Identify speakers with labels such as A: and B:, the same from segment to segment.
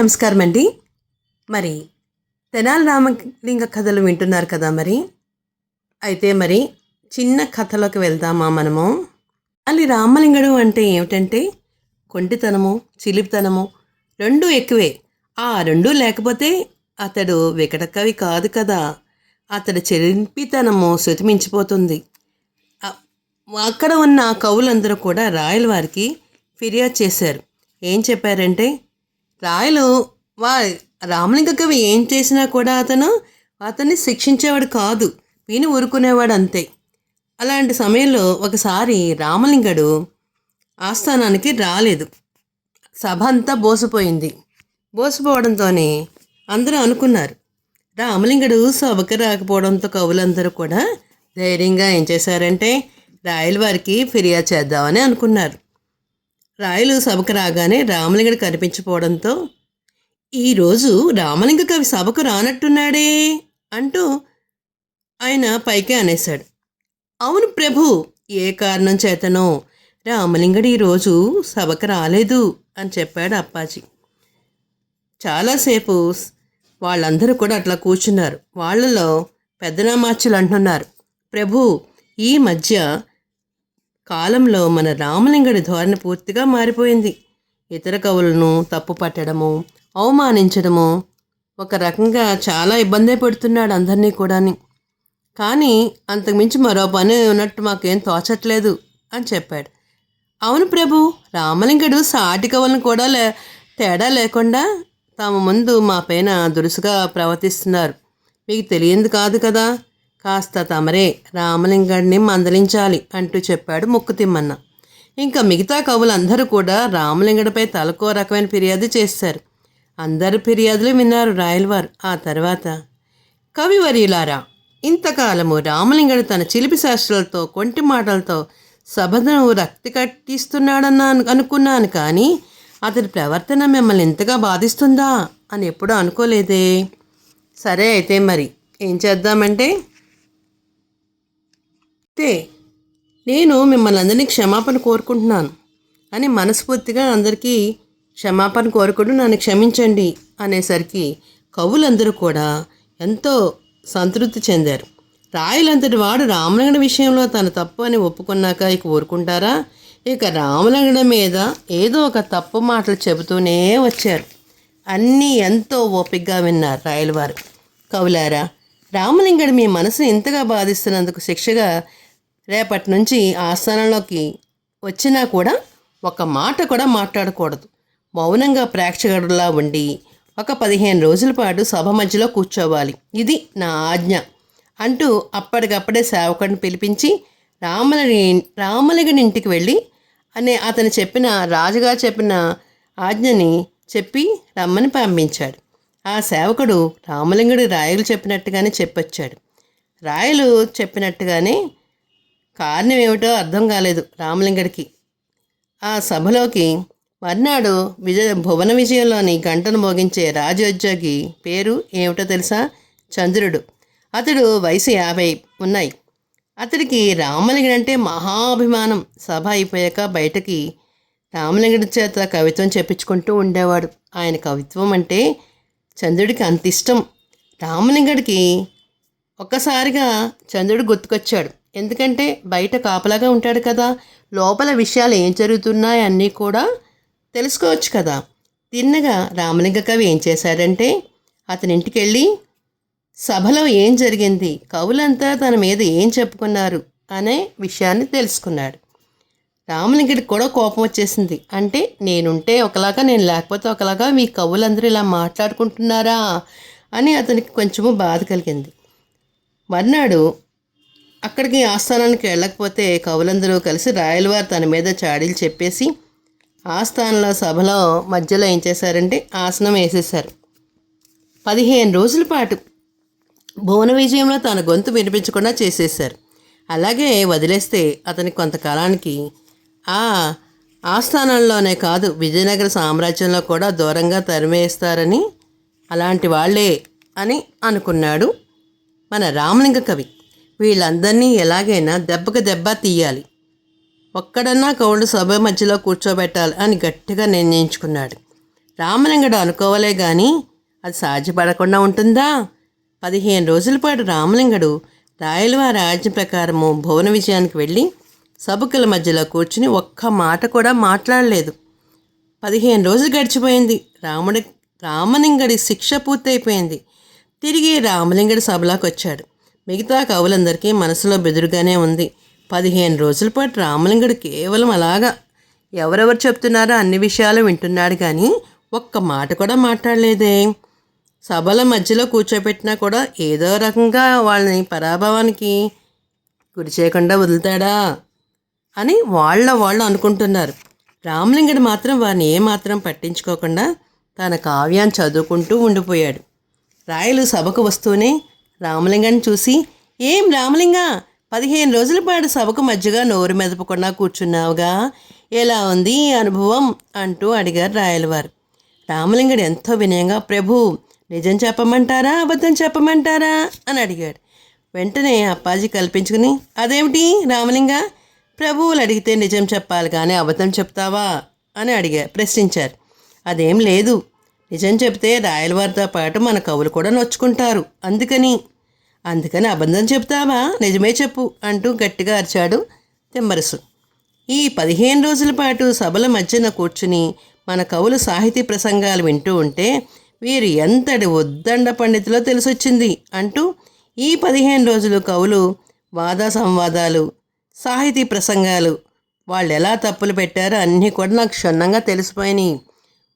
A: నమస్కారం అండి మరి తెనాలి రామలింగ కథలు వింటున్నారు కదా మరి? అయితే మరి చిన్న కథలోకి వెళ్దామా మనము? తెనాలి రామలింగడు అంటే ఏమిటంటే కొంటితనము చిలిపితనము రెండూ ఎక్కువే. ఆ రెండూ లేకపోతే అతడు వికట కవి కాదు కదా. అతడు చిలిపితనము శృతిమించిపోతుంది. అక్కడ ఉన్న కవులందరూ కూడా రాయల వారికి ఫిర్యాదు చేశారు. ఏం చెప్పారంటే రాయలు వా రామలింగ కవి ఏం చేసినా కూడా అతను అతన్ని శిక్షించేవాడు కాదు. విని ఊరుకునేవాడు అంతే. అలాంటి సమయంలో ఒకసారి రామలింగడు ఆస్థానానికి రాలేదు. సభ అంతా బోసిపోయింది. బోసిపోవడంతోనే అందరూ అనుకున్నారు. రామలింగడు సభకు రాకపోవడంతో కవులందరూ కూడా ధైర్యంగా ఏం చేశారంటే రాయల వారికి ఫిర్యాదు చేద్దామని అనుకున్నారు. రాయలు సభకు రాగానే రామలింగడు కనిపించిపోవడంతో ఈరోజు రామలింగ కవి సభకు రానట్టున్నాడే అంటూ ఆయన పైకే అనేశాడు. అవును ప్రభు ఏ కారణం చేతనో రామలింగడు ఈరోజు సభకు రాలేదు అని చెప్పాడు అప్పాజీ. చాలాసేపు వాళ్ళందరూ కూడా అట్లా కూర్చున్నారు. వాళ్ళలో పెద్దనామాచులు అంటున్నారు ప్రభు ఈ మధ్య కాలంలో మన రామలింగడి ధోరణి పూర్తిగా మారిపోయింది. ఇతర కవులను తప్పు పట్టడము అవమానించడము ఒక రకంగా చాలా ఇబ్బంది పెడుతున్నాడు అందరినీ కూడాని. కానీ అంతకుమించి మరో పని ఉన్నట్టు మాకేం తోచట్లేదు అని చెప్పాడు. అవును ప్రభు రామలింగడు సాటి కవులను కూడా లే తేడా లేకుండా తమ ముందు మా పైన దురుసుగా ప్రవర్తిస్తున్నారు. మీకు తెలియంది కాదు కదా? కాస్త తమరే రామలింగడిని మందలించాలి అంటూ చెప్పాడు ముక్కుతిమ్మన్న. ఇంకా మిగతా కవులందరూ కూడా రామలింగడిపై తలకో రకమైన ఫిర్యాదు చేశారు. అందరు ఫిర్యాదులు విన్నారు రాయలవారు. ఆ తర్వాత కవివర్యులారా ఇంతకాలము రామలింగడు తన చిలిపి శాస్త్రాలతో కొంటి మాటలతో సభను రక్తి కట్టిస్తున్నాడన్న అనుకున్నాను కానీ అతని ప్రవర్తన మిమ్మల్ని ఇంతగా బాధిస్తుందా? అని ఎప్పుడూ అనుకోలేదే. సరే అయితే మరి ఏం చేద్దామంటే అయితే నేను మిమ్మల్ని అందరినీ క్షమాపణ కోరుకుంటున్నాను అని మనస్ఫూర్తిగా అందరికీ క్షమాపణ కోరుకుంటూ నన్ను క్షమించండి అనేసరికి కవులందరూ కూడా ఎంతో సంతృప్తి చెందారు. రాయలంతటి వాడు రామలింగడ విషయంలో తన తప్పు అని ఒప్పుకున్నాక ఇక ఊరుకుంటారా? ఇక రామలింగడ మీద ఏదో ఒక తప్పు మాటలు చెబుతూనే వచ్చారు. అన్నీ ఎంతో ఓపికగా విన్నారు రాయలవారు. కవులారా రామలింగడు మీ మనసును ఇంతగా బాధిస్తున్నందుకు శిక్షగా రేపటి నుంచి ఆస్థానంలోకి వచ్చినా కూడా ఒక మాట కూడా మాట్లాడకూడదు. మౌనంగా ప్రేక్షకుడులా ఉండి ఒక పదిహేను రోజుల పాటు సభ మధ్యలో కూర్చోవాలి. ఇది నా ఆజ్ఞ అంటూ అప్పటికప్పుడే సేవకుడిని పిలిపించి రామలి రామలింగడి ఇంటికి వెళ్ళి అనే అతను చెప్పిన రాజుగారు చెప్పిన ఆజ్ఞని చెప్పి రమ్మని పంపించాడు. ఆ సేవకుడు రామలింగుడి రాయలు చెప్పినట్టుగానే చెప్పొచ్చాడు. రాయలు చెప్పినట్టుగానే కారణం ఏమిటో అర్థం కాలేదు రామలింగడికి. ఆ సభలోకి మర్నాడు విజయ భువన విజయంలోని గంటను మోగించే రాజోద్యోగి పేరు ఏమిటో తెలుసా? చంద్రుడు. అతడు వయసు యాభై ఉన్నాయి. అతడికి రామలింగుడు అంటే మహాభిమానం. సభ అయిపోయాక బయటకి రామలింగుడి చేత కవిత్వం చెప్పించుకుంటూ ఉండేవాడు. ఆయన కవిత్వం అంటే చంద్రుడికి అంత ఇష్టం రామలింగడికి ఒక్కసారిగా చంద్రుడు గుర్తుకొచ్చాడు. ఎందుకంటే బయట కాపలాగా ఉంటాడు కదా. లోపల విషయాలు ఏం జరుగుతున్నాయి అన్నీ కూడా తెలుసుకోవచ్చు కదా. తిన్నగా రామలింగ కవి ఏం చేశాడంటే అతని ఇంటికి వెళ్ళి సభలో ఏం జరిగింది? కవులంతా తన మీద ఏం చెప్పుకున్నారు? అనే విషయాన్ని తెలుసుకున్నాడు. రామలింగుడికి కూడా కోపం వచ్చేసింది. అంటే నేనుంటే ఒకలాగా నేను లేకపోతే ఒకలాగా మీ కవులందరూ ఇలా మాట్లాడుకుంటున్నారా? అని అతనికి కొంచెము బాధ కలిగింది. మర్నాడు అక్కడికి ఆస్థానానికి వెళ్ళకపోతే కవులందరూ కలిసి రాయలవారు తన మీద చాడీలు చెప్పేసి ఆస్థానంలో సభలో మధ్యలో ఏం చేశారంటే ఆసనం వేసేశారు. పదిహేను రోజుల పాటు భువన విజయంలో తన గొంతు వినిపించకుండా చేసేశారు. అలాగే వదిలేస్తే అతనికి కొంతకాలానికి ఆ ఆస్థానంలోనే కాదు విజయనగర సామ్రాజ్యంలో కూడా దూరంగా తరిమేస్తారని అలాంటి వాళ్ళే అని అనుకున్నాడు మన రామలింగ కవి. వీళ్ళందరినీ ఎలాగైనా దెబ్బకు దెబ్బ తీయాలి. ఒక్కడన్నా కౌళ్ళు సభ మధ్యలో కూర్చోబెట్టాలి అని గట్టిగా నిర్ణయించుకున్నాడు. రామలింగడు అనుకోవలే కానీ అది సాధ్యపడకుండా ఉంటుందా? పదిహేను రోజుల పాటు రామలింగడు రాయలవారి ఆజ్ఞ ప్రకారము భువన విజయానికి వెళ్ళి సభకుల మధ్యలో కూర్చుని ఒక్క మాట కూడా మాట్లాడలేదు. పదిహేను రోజులు గడిచిపోయింది. రాముడి రామలింగడి శిక్ష పూర్తయిపోయింది. తిరిగి రామలింగడి సభలోకి వచ్చాడు. మిగతా కవులందరికీ మనసులో బెదురుగానే ఉంది. పదిహేను రోజుల పాటు రామలింగడు కేవలం అలాగా ఎవరెవరు చెప్తున్నారో అన్ని విషయాలు వింటున్నాడు కానీ ఒక్క మాట కూడా మాట్లాడలేదే. సభల మధ్యలో కూర్చోబెట్టినా కూడా ఏదో రకంగా వాళ్ళని పరాభవానికి గురి చేయకుండా వదులుతాడా అని వాళ్ళ వాళ్ళు అనుకుంటున్నారు. రామలింగడు మాత్రం వారిని ఏమాత్రం పట్టించుకోకుండా తన కావ్యాన్ని చదువుకుంటూ ఉండిపోయాడు. రాయలు సభకు వస్తూనే రామలింగాన్ని చూసి ఏం రామలింగా? పదిహేను రోజుల పాటు సభకు మధ్యగా నోరు మెదపకుండా కూర్చున్నావుగా? ఎలా ఉంది అనుభవం? అంటూ అడిగారు రాయలవారు. రామలింగడు ఎంతో వినయంగా ప్రభు నిజం చెప్పమంటారా? అబద్ధం చెప్పమంటారా? అని అడిగాడు. వెంటనే అప్పాజీ కల్పించుకుని అదేమిటి రామలింగ? ప్రభువులు అడిగితే నిజం చెప్పాలి కానీ అబద్ధం చెప్తావా? అని అడిగా ప్రశ్నించారు. అదేం లేదు. నిజం చెప్తే రాయలవారితో పాటు మన కవులు కూడా నొచ్చుకుంటారు. అందుకని అందుకని అబద్ధం చెప్తావా? నిజమే చెప్పు అంటూ గట్టిగా అరిచాడు తిమ్మరసు. ఈ పదిహేను రోజుల పాటు సభల మధ్యన కూర్చుని మన కవులు సాహితీ ప్రసంగాలు వింటూ ఉంటే వీరు ఎంతటి ఉద్దండ పండితులో తెలిసొచ్చింది అంటూ ఈ పదిహేను రోజులు కవులు వాద సంవాదాలు సాహితీ ప్రసంగాలు వాళ్ళు ఎలా తప్పులు పెట్టారో అన్నీ కూడా నాకు క్షుణ్ణంగా తెలిసిపోయినాయి.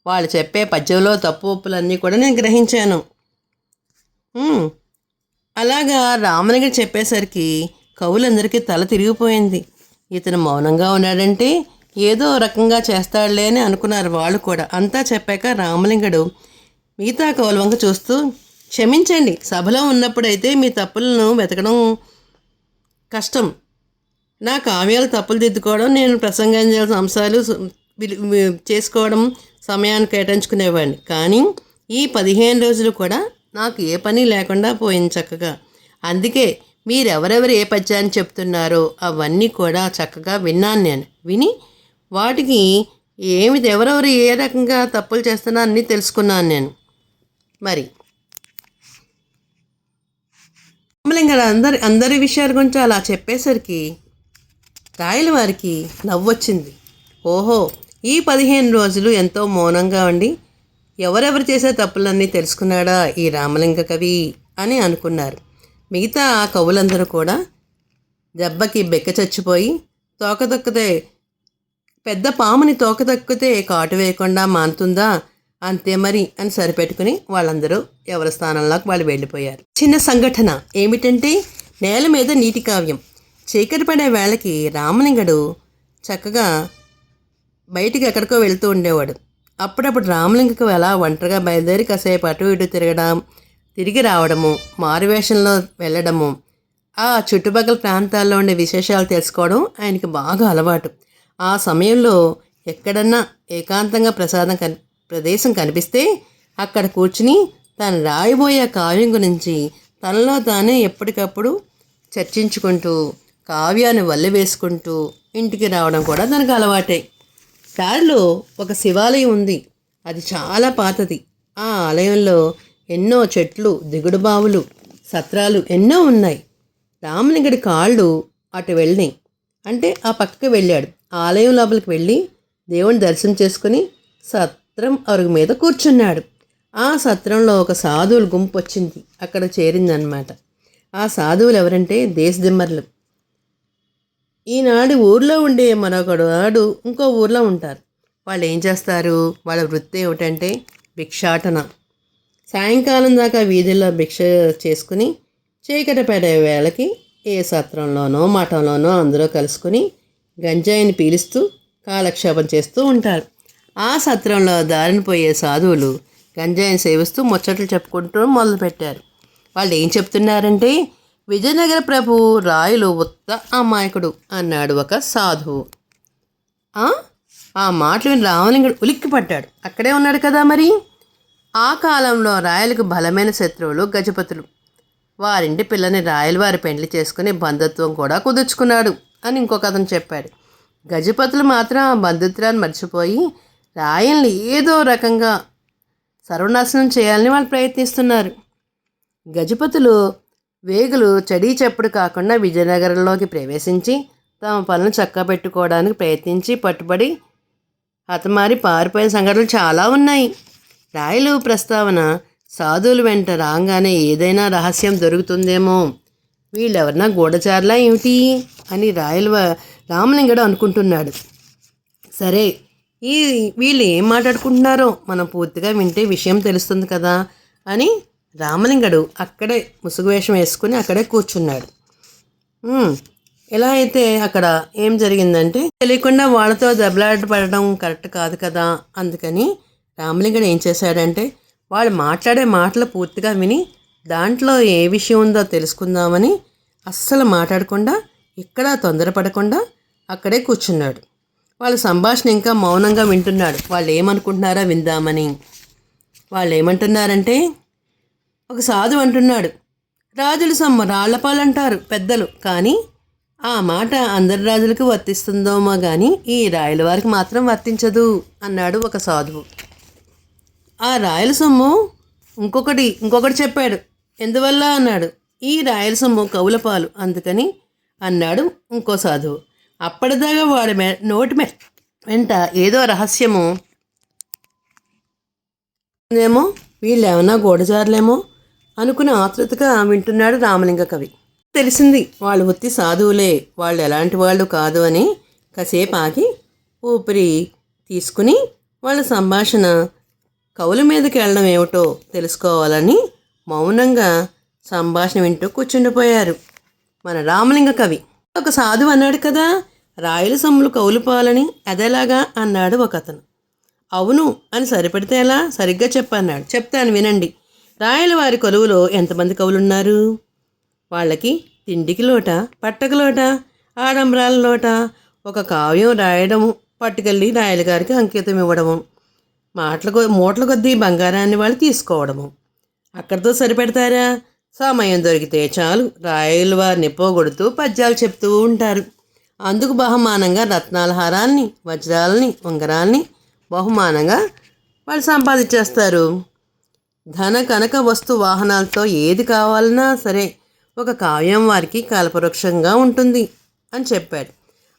A: వాళ్ళు చెప్పే పద్యంలో తప్పు ఒప్పులన్నీ కూడా నేను గ్రహించాను. అలాగా రామలింగడు చెప్పేసరికి కవులందరికీ తల తిరిగిపోయింది. ఇతను మౌనంగా ఉన్నాడంటే ఏదో రకంగా చేస్తాడులే అని అనుకున్నారు వాళ్ళు కూడా. అంతా చెప్పాక రామలింగడు మిగతా కవుల వంక చూస్తూ క్షమించండి సభలో ఉన్నప్పుడైతే మీ తప్పులను వెతకడం కష్టం. నా కావ్యాలు తప్పులు దిద్దుకోవడం నేను ప్రసంగం చేయాల్సిన అంశాలు చేసుకోవడం సమయాన్ని కేటాయించుకునేవాడిని. కానీ ఈ పదిహేను రోజులు కూడా నాకు ఏ పని లేకుండా పోయింది చక్కగా. అందుకే మీరెవరెవరు ఏ పద్యాన్ని చెప్తున్నారో అవన్నీ కూడా చక్కగా విన్నాను నేను. విని వాటికి ఏమి ఎవరెవరు ఏ రకంగా తప్పులు చేస్తున్నా అన్నీ తెలుసుకున్నాను నేను. మరి రామలింగడు అందరి అందరి విషయాల గురించి అలా చెప్పేసరికి రాయల వారికి నవ్వొచ్చింది. ఓహో ఈ పదిహేను రోజులు ఎంతో మౌనంగా ఉండి ఎవరెవరు చేసే తప్పులన్నీ తెలుసుకున్నాడా ఈ రామలింగ కవి అని అనుకున్నారు. మిగతా ఆ కవులందరూ కూడా దెబ్బకి బెక్క చచ్చిపోయి తోక తొక్కితే పెద్ద పాముని తోక కాటు వేయకుండా మానుతుందా అంతే మరి అని సరిపెట్టుకుని వాళ్ళందరూ ఎవరి స్థానంలోకి వాళ్ళు వెళ్ళిపోయారు. చిన్న సంఘటన ఏమిటంటే నేల మీద నీటి కావ్యం. చీకటి పడే వేళకి రామలింగడు చక్కగా బయటికి ఎక్కడికో వెళ్తూ ఉండేవాడు. అప్పుడప్పుడు రామలింగకు ఎలా ఒంటరిగా బయలుదేరి కాసేపు అటు ఇటు తిరగడం తిరిగి రావడము మారువేషంలో వెళ్ళడము ఆ చుట్టుపక్కల ప్రాంతాల్లో ఉండే విశేషాలు తెలుసుకోవడం ఆయనకి బాగా అలవాటు. ఆ సమయంలో ఎక్కడన్నా ఏకాంతంగా ప్రసాదం కని ప్రదేశం కనిపిస్తే అక్కడ కూర్చుని తాను రాయబోయే కావ్యం గురించి తనలో తానే ఎప్పటికప్పుడు చర్చించుకుంటూ కావ్యాన్ని వల్ల వేసుకుంటూ ఇంటికి రావడం కూడా తనకు అలవాటే. దారిలో ఒక శివాలయం ఉంది. అది చాలా పాతది. ఆ ఆలయంలో ఎన్నో చెట్లు దిగుడు బావులు సత్రాలు ఎన్నో ఉన్నాయి. రామలింగడి కాళ్ళు అటు వెళ్ళినాయి. అంటే ఆ పక్కకి వెళ్ళాడు. ఆలయం లోపలికి వెళ్ళి దేవుని దర్శనం చేసుకుని సత్రం అరుగు మీద కూర్చున్నాడు. ఆ సత్రంలో ఒక సాధువుల గుంపు వచ్చింది. అక్కడ చేరిందనమాట ఆ సాధువులు ఎవరంటే దేశదిమ్మర్లు ఈనాడు ఊర్లో ఉండే మరొకడు నాడు ఇంకో ఊర్లో ఉంటారు. వాళ్ళు ఏం చేస్తారు? వాళ్ళ వృత్తి ఏమిటంటే భిక్షాటన. సాయంకాలం దాకా వీధుల్లో భిక్ష చేసుకుని చీకటి పడే వేళకి ఏ సత్రంలోనో మఠంలోనో అందరూ కలుసుకుని గంజాయిని పీలుస్తూ కాలక్షేపం చేస్తూ ఉంటారు. ఆ సత్రంలో దారిని పోయే సాధువులు గంజాయిని సేవిస్తూ ముచ్చట్లు చెప్పుకుంటూ మొదలుపెట్టారు. వాళ్ళు ఏం చెప్తున్నారంటే విజయనగర ప్రభు రాయలు ఉత్త అమాయకుడు అన్నాడు ఒక సాధువు. ఆ? మాటలు విని రామలింగుడు ఉలిక్కిపడ్డాడు. అక్కడే ఉన్నాడు కదా మరి? ఆ కాలంలో రాయలకు బలమైన శత్రువులు గజపతులు. వారింటి పిల్లని రాయల వారి పెండ్లి చేసుకుని బంధుత్వం కూడా కుదుర్చుకున్నాడు అని ఇంకొక అతను చెప్పాడు. గజపతులు మాత్రం ఆ బంధుత్వాన్ని మర్చిపోయి రాయల్ని ఏదో రకంగా సర్వనాశనం చేయాలని వాళ్ళు ప్రయత్నిస్తున్నారు. గజపతులు వేగులు చడీ చప్పుడు కాకుండా విజయనగరంలోకి ప్రవేశించి తమ పనులు చక్కబెట్టుకోవడానికి ప్రయత్నించి పట్టుబడి హతమారి పారిపోయిన సంఘటనలు చాలా ఉన్నాయి. రాయలు ప్రస్తావన సాధువుల వెంట రాగానే ఏదైనా రహస్యం దొరుకుతుందేమో? వీళ్ళెవరన్నా గూఢచారులా ఏమిటి? అని రాయల రామలింగడు అనుకుంటున్నాడు. సరే ఈ వీళ్ళు ఏం మాట్లాడుకుంటున్నారో మనం పూర్తిగా వింటే విషయం తెలుస్తుంది కదా అని రామలింగడు అక్కడే ముసుగు వేషం వేసుకుని అక్కడే కూర్చున్నాడు. ఎలా అయితే అక్కడ ఏం జరిగిందంటే తెలియకుండా వాళ్ళతో దెబ్బలాట పడడం కరెక్ట్ కాదు కదా అందుకని రామలింగడు ఏం చేశాడంటే వాళ్ళు మాట్లాడే మాటలు పూర్తిగా విని దాంట్లో ఏ విషయం ఉందో తెలుసుకుందామని అస్సలు మాట్లాడకుండా ఇక్కడ తొందరపడకుండా అక్కడే కూర్చున్నాడు. వాళ్ళ సంభాషణ ఇంకా మౌనంగా వింటున్నాడు. వాళ్ళు ఏమనుకుంటున్నారో విందామని. వాళ్ళు ఏమంటున్నారంటే ఒక సాధు అంటున్నాడు. రాజుల సొమ్ము రాళ్ళపాలంటారు పెద్దలు. కానీ ఆ మాట అందరి రాజులకు వర్తిస్తుందోమో కానీ ఈ రాయల వారికి మాత్రం వర్తించదు అన్నాడు ఒక సాధువు. ఆ రాయల సొమ్ము ఇంకొకటి ఇంకొకటి చెప్పాడు. ఎందువల్ల అన్నాడు. ఈ రాయల సొమ్ము కవుల పాలు అందుకని అన్నాడు ఇంకో సాధువు. అప్పటిదాకా వాడి మె నోటి మె వెంట ఏదో రహస్యము ఏమో వీళ్ళు ఏమైనా గూఢచారులేమో అనుకుని ఆతృతగా వింటున్నాడు రామలింగ కవి. తెలిసింది వాళ్ళు ఉత్తి సాధువులే వాళ్ళు ఎలాంటి వాళ్ళు కాదు అని కాసేపు ఆగి ఊపిరి తీసుకుని వాళ్ళ సంభాషణ కవుల మీదకి వెళ్ళడం ఏమిటో తెలుసుకోవాలని మౌనంగా సంభాషణ వింటూ కూర్చుండిపోయారు మన రామలింగ కవి. ఒక సాధువు అన్నాడు కదా రాయల సొమ్ములు కవులు పాలని అదేలాగా అన్నాడు ఒక అతను అవును అని సరిపెడితే ఎలా? సరిగ్గా చెప్పన్నాడు. చెప్తాను వినండి. రాయల వారి కొలువులో ఎంతమంది కవులున్నారు? వాళ్ళకి తిండికి లోట పట్టక లోట ఆడంబరాల లోట ఒక కావ్యం రాయడం పట్టుకెళ్ళి రాయలగారికి అంకితం ఇవ్వడము మాటల మూటల కొద్దీ బంగారాన్ని వాళ్ళు తీసుకోవడము. అక్కడితో సరిపెడతారా? సమయం దొరికితే చాలు రాయలు వారిని పోగొడుతూ పద్యాలు చెప్తూ ఉంటారు. అందుకు బహుమానంగా రత్నాల హారాన్ని వజ్రాలని ఉంగరాల్ని బహుమానంగా వాళ్ళు సంపాదించేస్తారు. ధన కనక వస్తు వాహనాలతో ఏది కావాలన్నా సరే ఒక కావ్యం వారికి కల్పవృక్షంగా ఉంటుంది అని చెప్పాడు.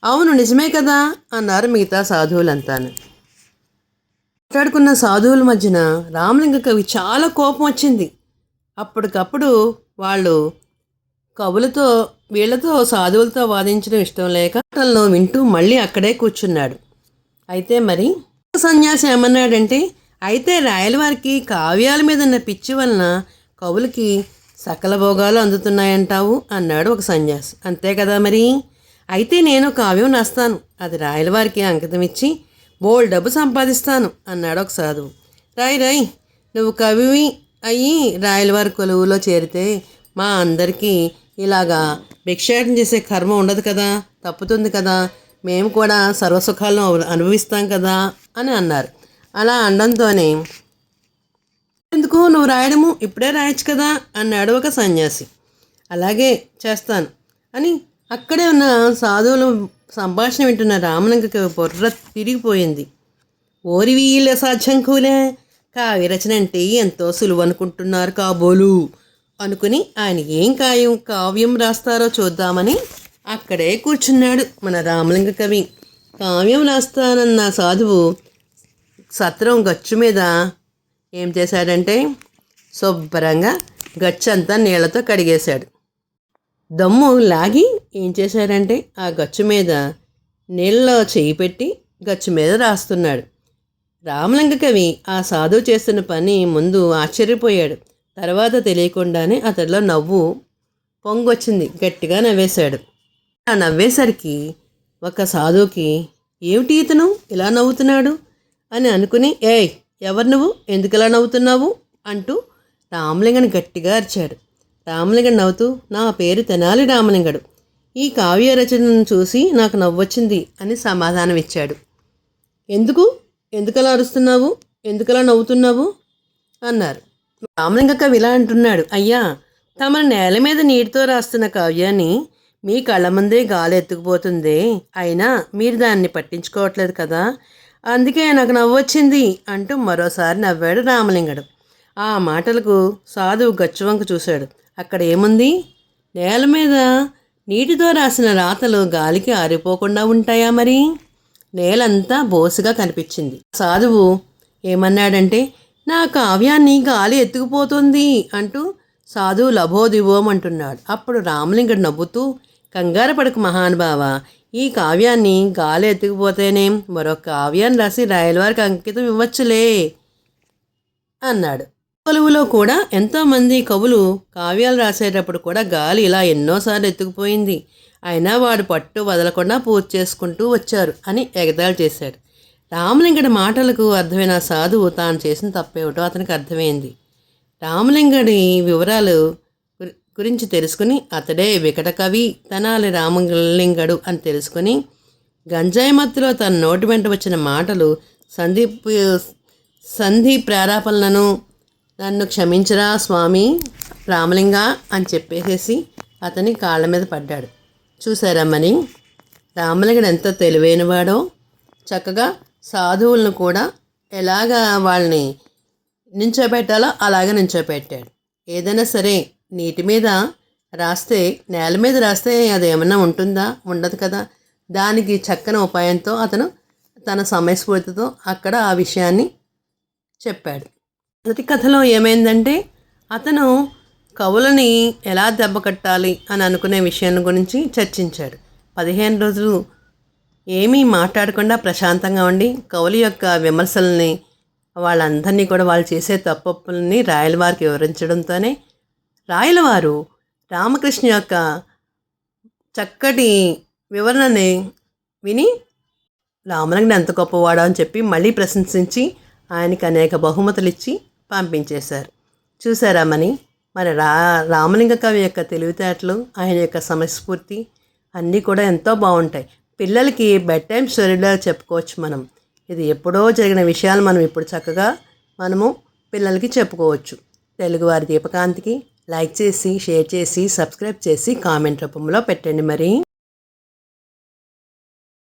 A: అవును నిజమే కదా? అన్నారు మిగతా సాధువులంతాను. మాట్లాడుకున్న సాధువుల మధ్యన రామలింగ కవి చాలా కోపం వచ్చింది. అప్పటికప్పుడు వాళ్ళు కవులతో వీళ్ళతో సాధువులతో వాదించడం ఇష్టం లేక మాటలను వింటూ మళ్ళీ అక్కడే కూర్చున్నాడు. అయితే మరి సన్యాసి ఏమన్నాడంటే అయితే రాయలవారికి కావ్యాల మీద ఉన్న పిచ్చి వలన కవులకి సకల భోగాలు అందుతున్నాయంటావు అన్నాడు ఒక సన్యాసి. అంతే కదా మరి? అయితే నేను కావ్యం నస్తాను అది రాయలవారికి అంకితం ఇచ్చి బోల్ డబ్బు సంపాదిస్తాను అన్నాడు ఒక సాధువు. రాయ్ రాయ్ నువ్వు కవివి అయ్యి రాయలవారి కొలువులో చేరితే మా అందరికీ ఇలాగా భిక్షాటం చేసే కర్మ ఉండదు కదా? తప్పుతుంది కదా? మేము కూడా సర్వసుఖాలను అనుభవిస్తాం కదా? అని అన్నారు. అలా అనడంతోనే. ఎందుకు? నువ్వు రాయడము ఇప్పుడే రాయొచ్చు కదా అన్నాడు ఒక సన్యాసి. అలాగే చేస్తాను. అని అక్కడే ఉన్న సాధువులు సంభాషణ వింటున్న రామలింగకి బుర్ర తిరిగిపోయింది. ఓరి వీళ్ళ సాధ్యం కూలే. కావ్యరచన అంటే ఎంతో సులువు అనుకుంటున్నారు కాబోలు. అనుకుని ఆయన ఏం కాయం కావ్యం రాస్తారో చూద్దామని అక్కడే కూర్చున్నాడు మన రామలింగ కవి. కావ్యం రాస్తానన్న సాధువు సత్రం గచ్చు మీద ఏం చేశాడంటే శుభ్రంగా గచ్చు అంతా నీళ్ళతో కడిగేశాడు. దమ్ము లాగి ఏం చేశాడంటే ఆ గచ్చు మీద నీళ్ళలో చేయి పెట్టి గచ్చు మీద రాస్తున్నాడు. రామలింగ కవి ఆ సాధువు చేస్తున్న పని ముందు ఆశ్చర్యపోయాడు. తర్వాత తెలియకుండానే అతడిలో నవ్వు పొంగొచ్చింది గట్టిగా నవ్వేశాడు. ఆ నవ్వేసరికి ఒక సాధువుకి ఏమిటి ఇతను? ఇలా నవ్వుతున్నాడు? అని అనుకుని ఏయ్ ఎవరు నువ్వు? ఎందుకు నవ్వుతున్నావు? అంటూ రామలింగని గట్టిగా అరిచాడు. రామలింగడు నవ్వుతూ నా పేరు తెనాలి రామలింగడు. ఈ కావ్య రచనను చూసి నాకు నవ్వొచ్చింది అని సమాధానం ఇచ్చాడు ఎందుకు? ఎందుకలా అరుస్తున్నావు? ఎందుకలా నవ్వుతున్నావు? అన్నారు. రామలింగ కవి ఇలా అంటున్నాడు అయ్యా తమ నేల మీద నీటితో రాస్తున్న కావ్యాన్ని మీ కళ్ళ ముందే గాలి ఎత్తుకుపోతుందే. అయినా మీరు దాన్ని పట్టించుకోవట్లేదు కదా. అందుకే నాకు నవ్వొచ్చింది అంటూ మరోసారి నవ్వాడు రామలింగడు. ఆ మాటలకు సాధువు గచ్చువంక చూశాడు. అక్కడ ఏముంది? నేల మీద నీటితో రాసిన రాతలు గాలికి ఆరిపోకుండా ఉంటాయా మరి? నేలంతా బోసుగా కనిపించింది. సాధువు ఏమన్నాడంటే నా కావ్యాన్ని గాలి ఎత్తుకుపోతుంది అంటూ సాధువు లభోదివోం అంటున్నాడు అప్పుడు రామలింగడు నవ్వుతూ కంగారు పడకు మహానుభావ ఈ కావ్యాన్ని గాలి ఎత్తుకుపోతేనే మరొక కావ్యాన్ని రాసి రాయలవారికి అంకితం ఇవ్వచ్చులే అన్నాడు. కొలువులో కూడా ఎంతోమంది కవులు కావ్యాలు రాసేటప్పుడు కూడా గాలి ఇలా ఎన్నోసార్లు ఎత్తుకుపోయింది. అయినా వాడు పట్టు వదలకుండా పూర్తి చేసుకుంటూ వచ్చారు అని ఎగదాలు చేశాడు. రామలింగడి మాటలకు అర్థమైన సాధువు తాను చేసిన తప్పేమిటో అతనికి అర్థమైంది. రామలింగడి వివరాలు గురించి తెలుసుకుని అతడే వికట కవి తనాలి రామలింగడు అని తెలుసుకుని గంజాయి మత్తులో తన నోటి వెంట వచ్చిన మాటలు సందీప్ సంధి ప్రారాపణలను నన్ను క్షమించరా స్వామి రామలింగ అని చెప్పేసేసి అతని కాళ్ళ మీద పడ్డాడు. చూసారమ్మని రామలింగడు ఎంత తెలివైనవాడో చక్కగా సాధువులను కూడా ఎలాగా వాళ్ళని నించోబెట్టాలో అలాగే నించోబెట్టాడు. ఏదైనా సరే నీటి మీద రాస్తే నేల మీద రాస్తే అది ఏమన్నా ఉంటుందా? ఉండదు కదా. దానికి చక్కని ఉపాయంతో అతను తన సమయస్ఫూర్తితో అక్కడ ఆ విషయాన్ని చెప్పాడు. మొదటి కథలో ఏమైందంటే అతను కవులని ఎలా దెబ్బ కట్టాలి అని అనుకునే విషయాన్ని గురించి చర్చించాడు. పదిహేను రోజులు ఏమీ మాట్లాడకుండా ప్రశాంతంగా ఉండి కవుల యొక్క విమర్శల్ని వాళ్ళందరినీ కూడా వాళ్ళు చేసే తప్పప్పుల్ని రాయల వారికి వివరించడంతోనే రాయలవారు రామకృష్ణ యొక్క చక్కటి వివరణని విని రామలింగడు ఎంత గొప్పవాడో అని చెప్పి మళ్ళీ ప్రశంసించి ఆయనకి అనేక బహుమతులు ఇచ్చి పంపించేశారు. చూసారా మని మరి రా రామలింగ కవి యొక్క తెలివితేటలు ఆయన యొక్క సమస్ఫూర్తి అన్నీ కూడా ఎంతో బాగుంటాయి. పిల్లలకి బెడ్ టైం స్టోరీలో చెప్పుకోవచ్చు మనం. ఇది ఎప్పుడో జరిగిన విషయాలు మనం ఇప్పుడు చక్కగా మనము పిల్లలకి చెప్పుకోవచ్చు. తెలుగువారి దీపకాంతికి లైక్ చేసి షేర్ చేసి సబ్స్క్రైబ్ చేసి కామెంట్ రూపంలో పెట్టండి మరి.